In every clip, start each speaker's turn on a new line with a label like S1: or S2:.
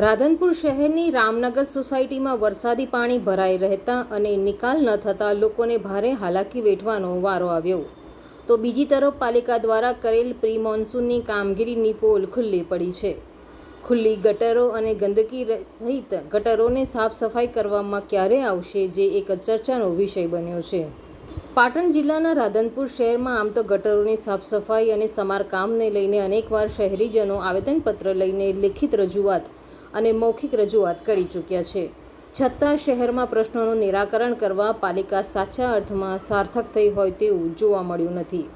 S1: રાધનપુર શહેરની રામનગર સોસાયટીમાં વરસાદી પાણી ભરાઈ રહેતા અને નિકાલ ન થતાં લોકોને ભારે હાલાકી વેઠવાનો વારો આવ્યો. તો બીજી તરફ પાલિકા દ્વારા કરેલ પ્રી મોન્સૂનની કામગીરીની પોલ ખુલ્લી પડી છે. ખુલ્લી ગટરો અને ગંદકી સહિત ગટરોને સાફ સફાઈ કરવામાં ક્યારે આવશે જે એક ચર્ચાનો વિષય બન્યો છે. પાટણ જિલ્લાના રાધનપુર શહેરમાં આમ તો ગટરોની સાફ સફાઈ અને સમારકામને લઈને અનેકવાર શહેરીજનો આવેદનપત્ર લઈને લેખિત રજૂઆત અને મૌખિક રજૂઆત કરી ચૂક્યા છે. છતાં શહેરમાં પ્રશ્નોનું નિરાકરણ કરવા પાલિકા સાચા અર્થમાં સાર્થક થઈ હોય તેવું જોવા મળ્યું નથી.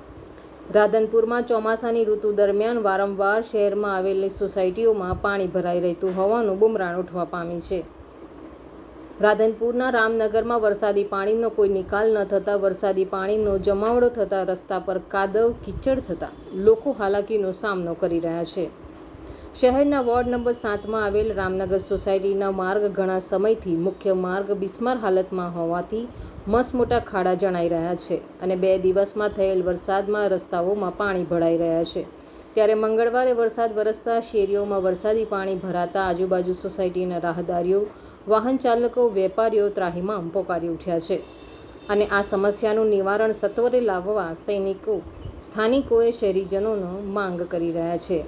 S1: રાધનપુરમાં ચોમાસાની ઋતુ દરમિયાન વારંવાર શહેરમાં આવેલી સોસાયટીઓમાં પાણી ભરાઈ રહેતું હોવાનું બુમરાણ ઉઠવા પામી છે. રાધનપુરના રામનગરમાં વરસાદી પાણીનો કોઈ નિકાલ ન થતાં વરસાદી પાણીનો જમાવડો થતાં રસ્તા પર કાદવ, કીચડ થતાં લોકો હાલાકીનો સામનો કરી રહ્યા છે. શહેરના વોર્ડ નંબર સાતમાં આવેલ રામનગર સોસાયટીના માર્ગ ઘણા સમયથી મુખ્ય માર્ગ બિસ્માર હાલતમાં હોવાથી મસમોટા ખાડા જણાઈ રહ્યા છે અને બે દિવસમાં થયેલ વરસાદમાં રસ્તાઓમાં પાણી ભરાઈ રહ્યા છે. ત્યારે મંગળવારે વરસાદ વરસતા શેરીઓમાં વરસાદી પાણી ભરાતા આજુબાજુ સોસાયટીના રાહદારીઓ, વાહન ચાલકો, વેપારીઓ ત્રાહિમામ પોકારી ઉઠ્યા છે અને આ સમસ્યાનું નિવારણ સત્વરે લાવવા સૈનિકો, સ્થાનિકોએ શહેરીજનોનો માંગ કરી રહ્યા છે.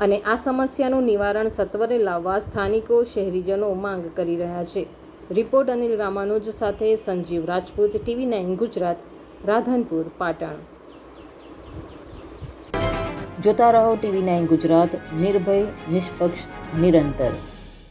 S1: અને આ સમસ્યાનું નિવારણ સત્વરે લાવવા સ્થાનિકો, શહેરીજનો માંગ કરી રહ્યા છે. રિપોર્ટ અનિલ રામાનુજ સાથે સંજીવ રાજપૂત, ટીવી નાઇન ગુજરાત, રાધનપુર, પાટણ. જોતા રહો ટીવી નાઇન ગુજરાત, નિર્ભય, નિષ્પક્ષ, નિરંતર.